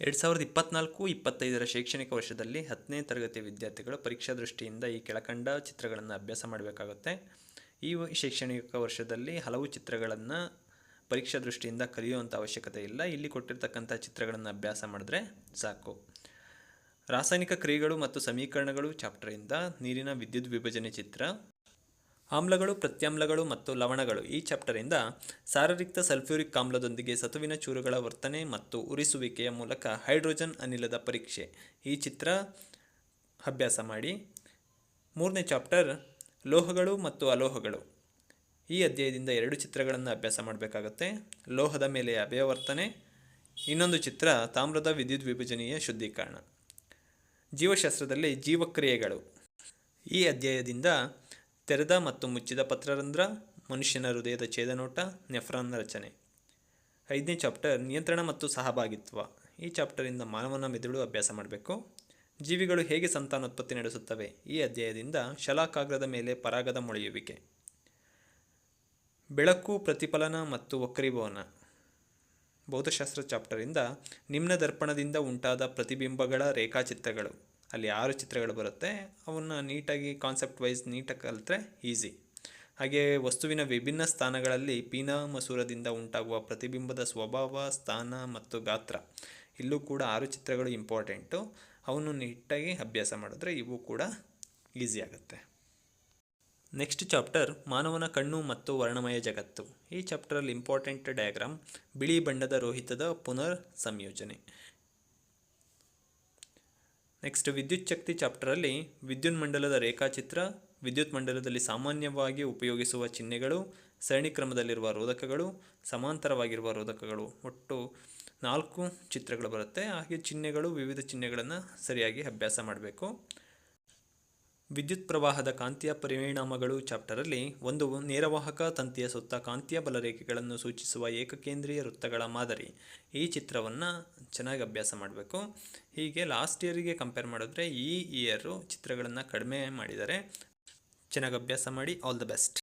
ಎರಡು ಸಾವಿರದ ಇಪ್ಪತ್ನಾಲ್ಕು ಇಪ್ಪತ್ತೈದರ ಶೈಕ್ಷಣಿಕ ವರ್ಷದಲ್ಲಿ ಹತ್ತನೇ ತರಗತಿ ವಿದ್ಯಾರ್ಥಿಗಳು ಪರೀಕ್ಷಾ ದೃಷ್ಟಿಯಿಂದ ಈ ಕೆಳಕಂಡ ಚಿತ್ರಗಳನ್ನು ಅಭ್ಯಾಸ ಮಾಡಬೇಕಾಗುತ್ತೆ. ಈ ಶೈಕ್ಷಣಿಕ ವರ್ಷದಲ್ಲಿ ಹಲವು ಚಿತ್ರಗಳನ್ನು ಪರೀಕ್ಷಾ ದೃಷ್ಟಿಯಿಂದ ಕಲಿಯುವಂಥ ಅವಶ್ಯಕತೆ ಇಲ್ಲ. ಇಲ್ಲಿ ಕೊಟ್ಟಿರ್ತಕ್ಕಂಥ ಚಿತ್ರಗಳನ್ನು ಅಭ್ಯಾಸ ಮಾಡಿದ್ರೆ ಸಾಕು. ರಾಸಾಯನಿಕ ಕ್ರಿಯೆಗಳು ಮತ್ತು ಸಮೀಕರಣಗಳು ಚಾಪ್ಟರಿಂದ ನೀರಿನ ವಿದ್ಯುತ್ ವಿಭಜನೆ ಚಿತ್ರ ಆಮ್ಲಗಳು, ಪ್ರತ್ಯಾಮ್ಲಗಳು ಮತ್ತು ಲವಣಗಳು ಈ ಚಾಪ್ಟರಿಂದ ಸಾರರಿಕ್ತ ಸಲ್ಫ್ಯೂರಿಕ್ ಆಮ್ಲದೊಂದಿಗೆ ಸತುವಿನ ಚೂರುಗಳ ವರ್ತನೆ ಮತ್ತು ಉರಿಸುವಿಕೆಯ ಮೂಲಕ ಹೈಡ್ರೋಜನ್ ಅನಿಲದ ಪರೀಕ್ಷೆ. ಈ ಚಿತ್ರ ಅಭ್ಯಾಸ ಮಾಡಿ. ಮೂರನೇ ಚಾಪ್ಟರ್, ಲೋಹಗಳು ಮತ್ತು ಅಲೋಹಗಳು. ಈ ಅಧ್ಯಾಯದಿಂದ ಎರಡು ಚಿತ್ರಗಳನ್ನು ಅಭ್ಯಾಸ ಮಾಡಬೇಕಾಗತ್ತೆ. ಲೋಹದ ಮೇಲೆ ಅಭಯವರ್ತನೆ ಇನ್ನೊಂದು ಚಿತ್ರ, ತಾಮ್ರದ ವಿದ್ಯುತ್ ವಿಭಜನೆಯ ಶುದ್ಧೀಕರಣ. ಜೀವಶಾಸ್ತ್ರದಲ್ಲಿ ಜೀವಕ್ರಿಯೆಗಳು. ಈ ಅಧ್ಯಾಯದಿಂದ ತೆರೆದ ಮತ್ತು ಮುಚ್ಚಿದ ಪತ್ರರಂಧ್ರ ಮನುಷ್ಯನ ಹೃದಯದ ಛೇದನೋಟ, ನೆಫ್ರಾನ್ನ ರಚನೆ. ಐದನೇ ಚಾಪ್ಟರ್, ನಿಯಂತ್ರಣ ಮತ್ತು ಸಹಭಾಗಿತ್ವ. ಈ ಚಾಪ್ಟರಿಂದ ಮಾನವನ ಮೆದುಳು ಅಭ್ಯಾಸ ಮಾಡಬೇಕು. ಜೀವಿಗಳು ಹೇಗೆ ಸಂತಾನೋತ್ಪತ್ತಿ ನಡೆಸುತ್ತವೆ? ಈ ಅಧ್ಯಾಯದಿಂದ ಶಲಾಕಾಗ್ರದ ಮೇಲೆ ಪರಾಗದ ಮೊಳೆಯುವಿಕೆ. ಬೆಳಕು, ಪ್ರತಿಫಲನ ಮತ್ತು ವಕ್ರೀಭವನ. ಭೌತಶಾಸ್ತ್ರ ಚಾಪ್ಟರಿಂದ ನಿಮ್ನ ದರ್ಪಣದಿಂದ ಉಂಟಾದ ಪ್ರತಿಬಿಂಬಗಳ ರೇಖಾಚಿತ್ರಗಳು. ಅಲ್ಲಿ ಆರು ಚಿತ್ರಗಳು ಬರುತ್ತೆ. ಅವನ್ನ ನೀಟಾಗಿ ಕಾನ್ಸೆಪ್ಟ್ ವೈಸ್ ನೀಟಾಗಿ ಕಲಿತ್ರೆ ಈಸಿ ಹಾಗೆ ವಸ್ತುವಿನ ವಿಭಿನ್ನ ಸ್ಥಾನಗಳಲ್ಲಿ ಪೀನಾ ಮಸೂರದಿಂದ ಉಂಟಾಗುವ ಪ್ರತಿಬಿಂಬದ ಸ್ವಭಾವ, ಸ್ಥಾನ ಮತ್ತು ಗಾತ್ರ. ಇಲ್ಲೂ ಕೂಡ ಆರು ಚಿತ್ರಗಳು ಇಂಪಾರ್ಟೆಂಟು ಅವನ್ನು ನೀಟಾಗಿ ಅಭ್ಯಾಸ ಮಾಡಿದ್ರೆ ಇವು ಕೂಡ ಈಸಿ ಆಗುತ್ತೆ. ನೆಕ್ಸ್ಟ್ ಚಾಪ್ಟರ್ ಮಾನವನ ಕಣ್ಣು ಮತ್ತು ವರ್ಣಮಯ ಜಗತ್ತು. ಈ ಚಾಪ್ಟರಲ್ಲಿ ಇಂಪಾರ್ಟೆಂಟ್ ಡಯಾಗ್ರಾಮ್ ಬಿಳಿ ಬಣ್ಣದ ರೋಹಿತದ ಪುನರ್ ಸಂಯೋಜನೆ ನೆಕ್ಸ್ಟ್ ವಿದ್ಯುತ್ ಶಕ್ತಿ ಚಾಪ್ಟರಲ್ಲಿ ವಿದ್ಯುತ್ ಮಂಡಲದ ರೇಖಾಚಿತ್ರ, ವಿದ್ಯುತ್ ಮಂಡಲದಲ್ಲಿ ಸಾಮಾನ್ಯವಾಗಿ ಉಪಯೋಗಿಸುವ ಚಿಹ್ನೆಗಳು, ಸರಣಿ ಕ್ರಮದಲ್ಲಿರುವ ರೋಧಕಗಳು, ಸಮಾಂತರವಾಗಿರುವ ರೋಧಕಗಳು. ಒಟ್ಟು ನಾಲ್ಕು ಚಿತ್ರಗಳು ಬರುತ್ತೆ. ಹಾಗೆ ಚಿಹ್ನೆಗಳು, ವಿವಿಧ ಚಿಹ್ನೆಗಳನ್ನು ಸರಿಯಾಗಿ ಅಭ್ಯಾಸ ಮಾಡಬೇಕು. ವಿದ್ಯುತ್ ಪ್ರವಾಹದ ಕಾಂತೀಯ ಪರಿಣಾಮಗಳು ಚಾಪ್ಟರಲ್ಲಿ ಒಂದು ನೇರವಾಹಕ ತಂತಿಯ ಸುತ್ತ ಕಾಂತೀಯ ಬಲರೇಖೆಗಳನ್ನು ಸೂಚಿಸುವ ಏಕಕೇಂದ್ರೀಯ ವೃತ್ತಗಳ ಮಾದರಿ. ಈ ಚಿತ್ರವನ್ನು ಚೆನ್ನಾಗಿ ಅಭ್ಯಾಸ ಮಾಡಬೇಕು. ಹೀಗೆ ಲಾಸ್ಟ್ ಇಯರಿಗೆ ಕಂಪೇರ್ ಮಾಡಿದ್ರೆ ಈ ಇಯರು ಚಿತ್ರಗಳನ್ನು ಕಡಿಮೆ ಮಾಡಿದ್ದಾರೆ. ಚೆನ್ನಾಗಿ ಅಭ್ಯಾಸ ಮಾಡಿ ಆಲ್ ದ ಬೆಸ್ಟ್